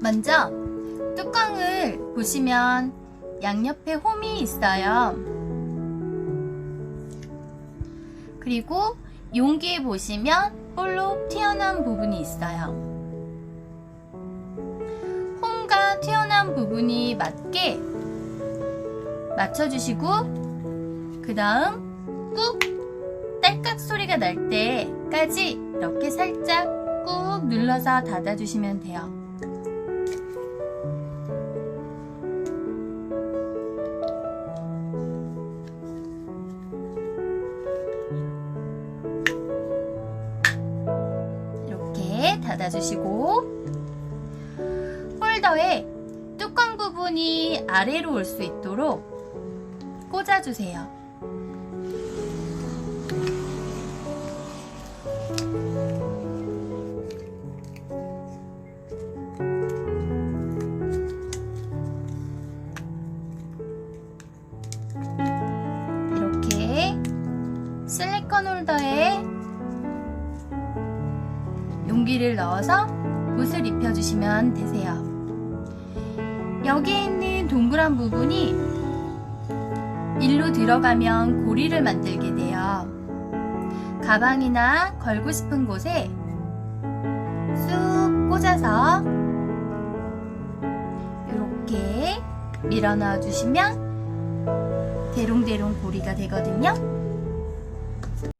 먼저 뚜껑을 보시면 양옆에 홈이 있어요. 그리고 용기에 보시면 볼록 튀어나온 부분이 있어요. 홈과 튀어나온 부분이 맞게 맞춰주시고 그 다음 꾹 딸깍 소리가 날 때까지 이렇게 살짝 꾹 눌러서 닫아주시면 돼요. 이렇게 닫아주시고 홀더에 뚜껑 부분이 아래로 올 수 있도록 꽂아주세요. 이렇게 실리콘 홀더에 용기를 넣어서 옷을 입혀주시면 되세요. 여기에 있는 동그란 부분이 일로 들어가면 고리를 만들게 돼요. 가방이나 걸고 싶은 곳에 쑥 꽂아서 이렇게 밀어 넣어 주시면 대롱대롱 고리가 되거든요.